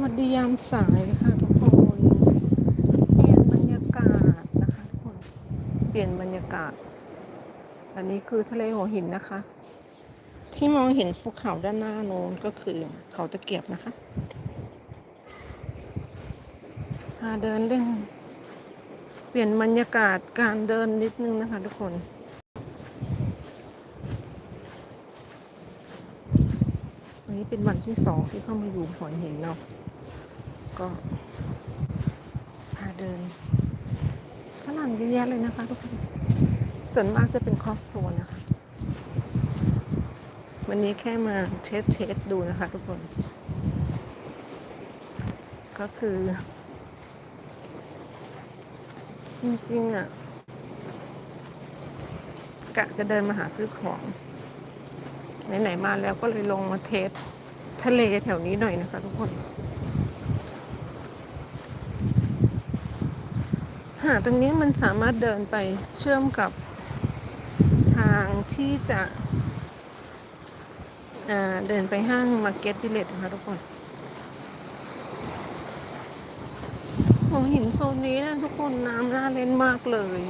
วัสดียามสายค่ะทุกคนเปลี่ยนบรรยากาศนะคะทุกคนเปลี่ยนบรรยากาศ อันนี้คือทะเลหัวหินนะคะ ที่มองเห็นภูเขาด้านหน้าโน้นก็คือเขาตะเกียบนะคะพาเดินเล่นเปลี่ยนบรรยากาศการเดินนิดนึงนะคะทุกคนวันนี้เป็นวันที่สองที่เข้ามาอยู่หัวหินเนาะ ก็พาเดินฝรั่งเยอะแยะเลยนะคะทุกคน ส่วนมากจะเป็นครอบครัวนะคะ วันนี้แค่มาเทสเทสดูนะคะทุกคน ก็คือ จริงๆอะกะจะเดินมาหาซื้อของไหนๆมาแล้วก็เลยลงมาเทสทะเลแถวนี้หน่อยนะคะทุกคน หาดตรงนี้มันสามารถเดินไปเชื่อมกับทางที่จะเดินไปห้างมาร์เก็ตวิเลจนะคะทุกคนหัวหินโซนนี้นะทุกคนน้ำน่าเล่นมากเลย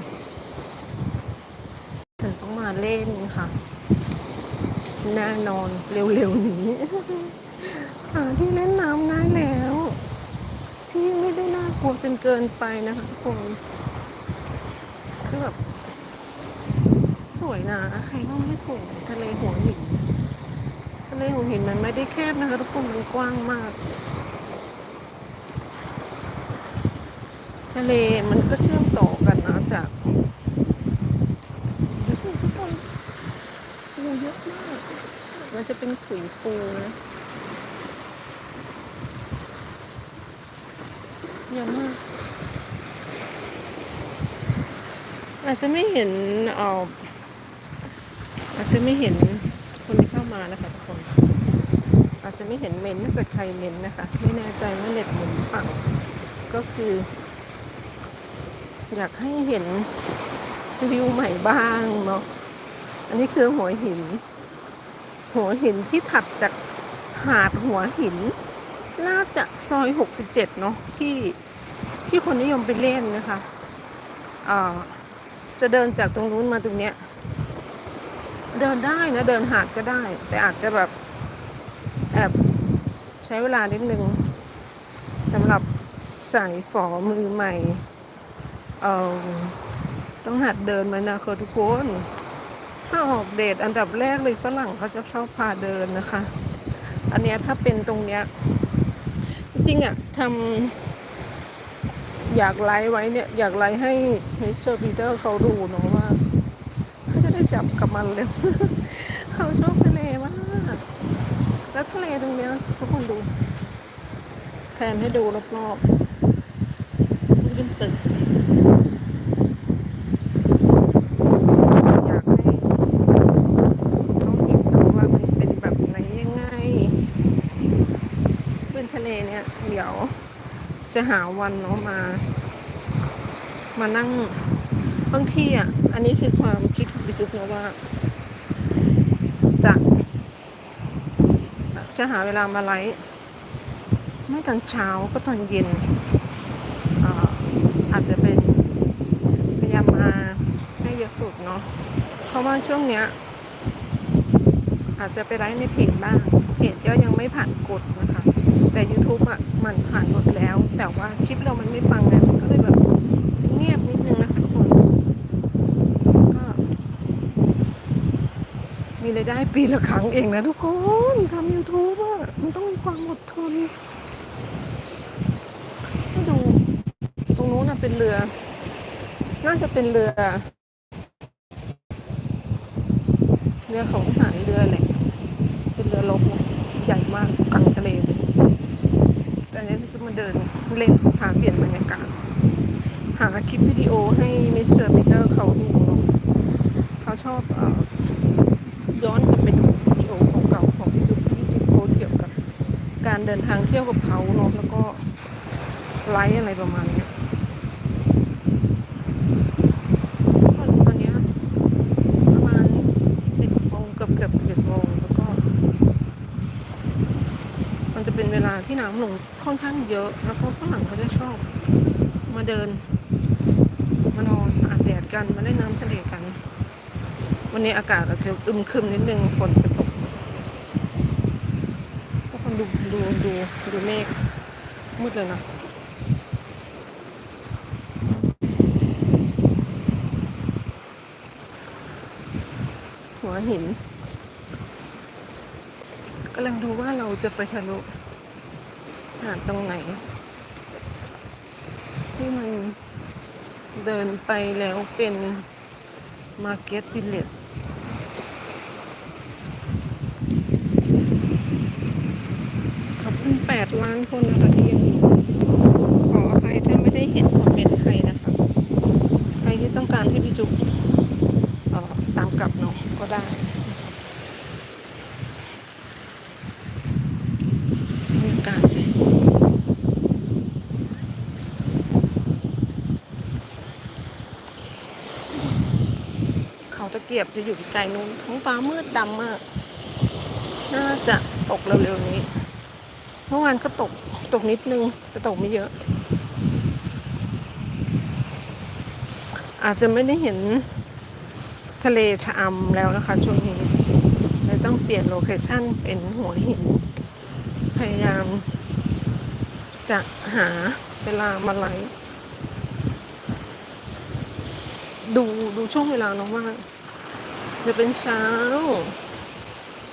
ถึงต้องมาเล่นค่ะ แน่นอนเร็วๆนี้หาที่เล่นน้ำได้แล้ว ที่ไม่ได้น่ากลัวจนเกินไปนะคะทุกคนคือแบบสวยนะใครก็ไม่สวยทะเลหัวหินทะเลหัวหินมันไม่ได้แคบนะคะทุกคนมันกว้างมาก ทะเลมันก็เชื่อมต่อกันนะจากดูสิทุกคนปูเยอะมากมันจะเป็นขุยปูนะ เยอะมากอาจจะไม่เห็นเอ่อาจจะไม่เห็นคนที่เข้ามานะคะทุกคน อาจจะไม่เห็นเมนถ้าเกิดใครเมนนะคะ ไม่แน่ใจว่าเน็ตหมุนเปล่าก็คือ อยากให้เห็นวิวใหม่บ้างเนาะอันนี้คือหัวหิน หัวหินที่ถัดจากหาดหัวหิน น่าจะซอย 67 เนาะที่ที่คนนิยมไปเล่นนะคะอ่าจะเดินจากตรงนู้นมาตรงเนี้ย เดินได้นะ เดินหาดก็ได้ แต่อาจจะแบบแอบใช้เวลานิดนึงสำหรับใส่ฝอมือใหม่ เออต้องหัดเดินมานะคะทุกคน ถ้าออกเดทอันดับแรกเลยฝรั่งเขาจะชอบพาเดินนะคะ อันเนี้ยถ้าเป็นตรงเนี้ย ริงๆอะทำอยากไลฟ์ไว้เนี่ย อยากไลฟ์ให้มิสเตอร์ปีเตอร์เขาดูเนาะว่าเขาจะได้จับกับมันเร็วเขาชอบทะเลมากแล้วทะเลตรงเนี้ยทุกคนดู แผนให้ดูรอบๆเป็นตึกให้เขาเห็นนะว่ามันเป็นแบบไหนยังไง เป็นทะเลเนี่ย เดี๋ยว จะหาวันเนาะมา มานั่งบางทีอะ อันนี้คือความคิดของพี่ซุปนะว่า จะจะหาเวลามาไลฟ์ไม่ตอนเช้าก็ตอนเย็นอาอาจจะเป็นพยายามมาให้เยอะสุดเนาะเพราะว่าช่วงเนี้ย อาจจะไปไลฟ์ในเพจบ้างเพจก็ยังไม่ผ่านกฎนะคะ แต่ YouTube อะ มันผ่านกฎแล้ว แต่ว่าคลิปเรามันไม่ปังแล้วมันก็เลยแบบจะเงียบนิดนึงนะคะทุกคนก็มีรายได้ปีละครั้งเองนะทุกคนทำ YouTube อะมันต้องมีความอดทนดูตรงนู้นน่ะเป็นเรือ น่าจะเป็นเรือ เรือของทหารเรือแหละเป็นเรือรบใหญ่มากกลางทะเลเลยันนี้เราจะมาเดินเล่นหาเปลี่ยนบรรยากาศ หาคลิปวิดีโอให้มิสเตอร์ปีเตอร์เขาดูเขาชอบอย้อนกลับไปดูวิดีโอของเก่าของพี่จุ๊บที่จุ๊บโพสเกี่ยวกับ การเดินทางเที่ยวกับเขาเนาะแล้วก็ไลฟ์อะไรประมาณนี้ยก็ตอนเนี้ย ประมาณสิบโมงเกือบเกือบสิบเอ็ดโมงแล้วก็ มัน มันจะเป็นเวลาที่น้ำลงค่อนข้างเยอะ แล้วก็ฝรั่งเขาจะชอบ มาเดิน มานอนอาบแดดกันมาเล่นน้ำทะเลกัน วันนี้อากาศอาจจะอึมครึมนิดนึงฝนจะตกทุกคนดูดูดูดูเมฆมืดเลยนะหัวหินกำลังดูว่าเราจะไปทะลุ หาตรงไหน ที่มันเดินไปแล้วเป็นมาร์เก็ตวิลเลจขอบคุณ8ล้านคนนะคะที่ยังอยู่ขออภัยถ้าไม่ได้เห็นคอมเมนต์ใครนะคะ ใครที่ต้องการให้พี่จุ๊บตามกลับเนาะก็ได้บรรยากาศเขา ตะเกียบจะอยู่ไกลนู้นท้องฟ้ามืดดำมาก น่าจะตกเร็วๆนี้ เมื่อวานก็ตกตกนิดนึงแต่ตกไม่เยอะ อาจจะไม่ได้เห็นทะเลชะอำแล้วนะคะ ช่วงนี้เลยต้องเปลี่ยนโลเคชั่นเป็นหัวหิน พยายาม จะหาเวลามาไลฟ์ดูดูช่วงเวลาน้องว่า จะเป็นเช้า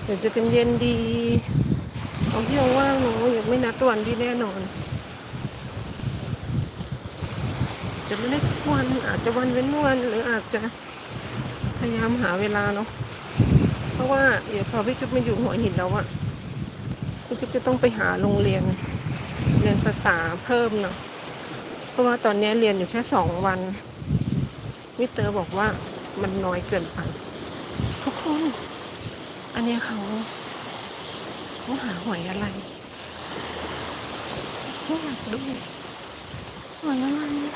หรือจะเป็นเย็นดีเอาที่เราว่างเนาะยังไม่นัดวันที่แน่นอน จะไม่ได้วันอาจจะวันเว้นวันหรืออาจจะพยายามหาเวลาเนาะเพราะว่าเดี๋ยวพอพี่จุ๊บมาอยู่หัวหินแล้วอะพี่จุ๊บจะต้องไปหาโรงเรียนเรียนภาษาเพิ่มเนาะเพราะว่าตอนนี้เรียนอยู่แค่สองวันมิเตอร์บอกว่ามันน้อยเกินไป คน อันนี้เขาเขาหาหอยอะไรไม่อยากดูหอยอะไรอะ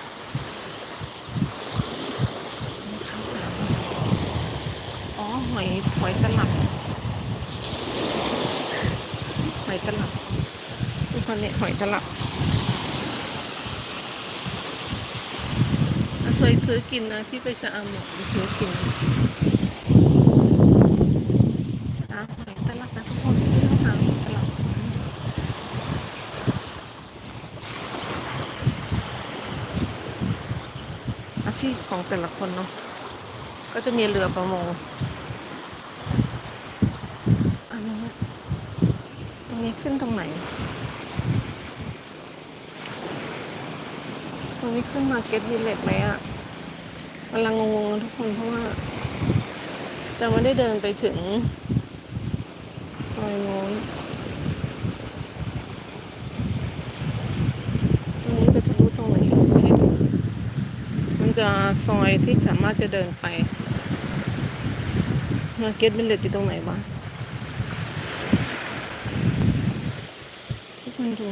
อ๋อหอยหอยตลับหอยตลับทุกคนเนี่ยหอยตลับอะสวยซื้อกินนะที่ไปชะอำเนี่ยไปซื้อกินหาหอยตลับนะทุกคนที่ต้องหาหอยตลับ อาชีพของแต่ละคนเนาะก็จะมีเรือประมงอันนี้ตรงนี้ขึ้นตรงไหน ตรงนี้ขึ้นมาเก็ตวิลเลจไหมอะกำลังงงๆทุกคนเพราะว่า จะไม่ได้เดินไปถึง ซอยโน้นตรงนี้ไปทะลุตรงไหน จะซอยที่สามารถจะเดินไปมาเก็ตวิลเลจอยู่ตรงไหนบ้างทุกคนดู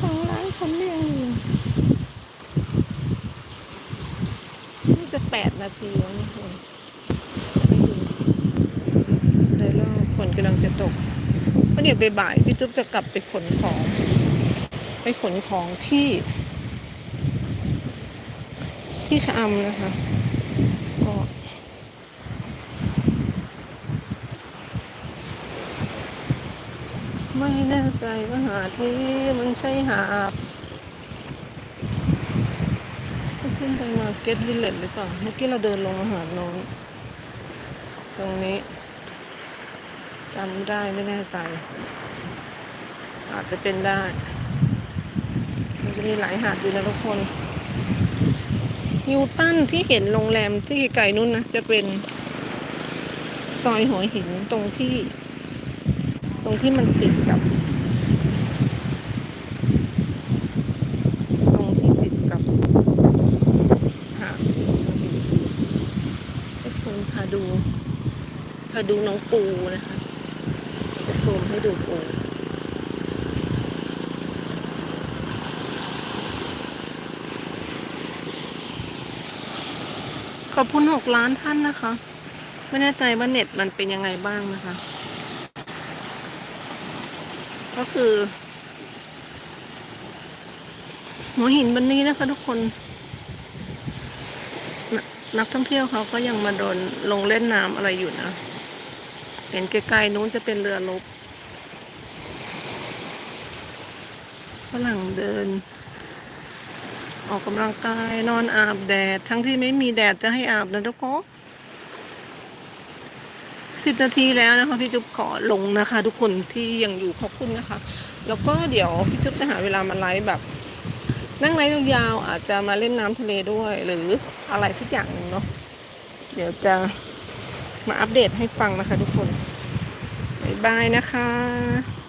ของร้านคนเรียงอยู่นี่จะแปดนาทีแล้วนี่คุณเลยรอบฝนกำลังจะตกก็เดี๋ยวบ่าย พี่จุ๊บจะกลับไปขนของ ไปขนของที่ ที่ชะอำนะคะก็ไม่แน่ใจว่าหาดนี้มันใช่หาดขึ้นไปมาเก็ตวิลเลจหรือเปล่า เมื่อกี้เราเดินลงมาหาดน้นตรงนี้จำไม่ได้ไม่แน่ใจ อาจจะเป็นได้ มันจะมีหลายหาดอยู่นะทุกคน นิวตันที่เห็นโรงแรมที่ไกลๆนู้นนะ จะเป็นซอยหัวหินตรงที่ ตรงที่มันติดกับ ตรงที่ติดกับหาดหัวหินทุกคนพาดู พาดูน้องปูนะคะ จะซูมให้ดูปู ขอบคุณหกล้านท่านนะคะ ไม่แน่ใจว่าเน็ตมันเป็นยังไงบ้างนะคะ ก็คือหัวหินวันนี้นะคะ ทุกคนนนักท่องเที่ยวเขาก็ยังมาโดนลงเล่นน้ำอะไรอยู่นะเห็นไกลๆนู้นจะเป็นเรือรบฝรั่งเดิน ออกกำลังกายนอนอาบแดด ทั้งที่ไม่มีแดดจะให้อาบนะทุกคนสิบนาทีแล้วนะคะพี่จุ๊บขอลงนะคะ ทุกคนที่ยังอยู่ขอบคุณนะคะ แล้วก็เดี๋ยวพี่จุ๊บจะหาเวลามาไลฟ์แบบ นั่งไลฟ์ยาวๆอาจจะมาเล่นน้ำทะเลด้วย หรืออะไรสักอย่างหนึ่งเนาะเดี๋ยวจะมาอัปเดตให้ฟังนะคะ ทุกคนบ๊ายบายนะคะ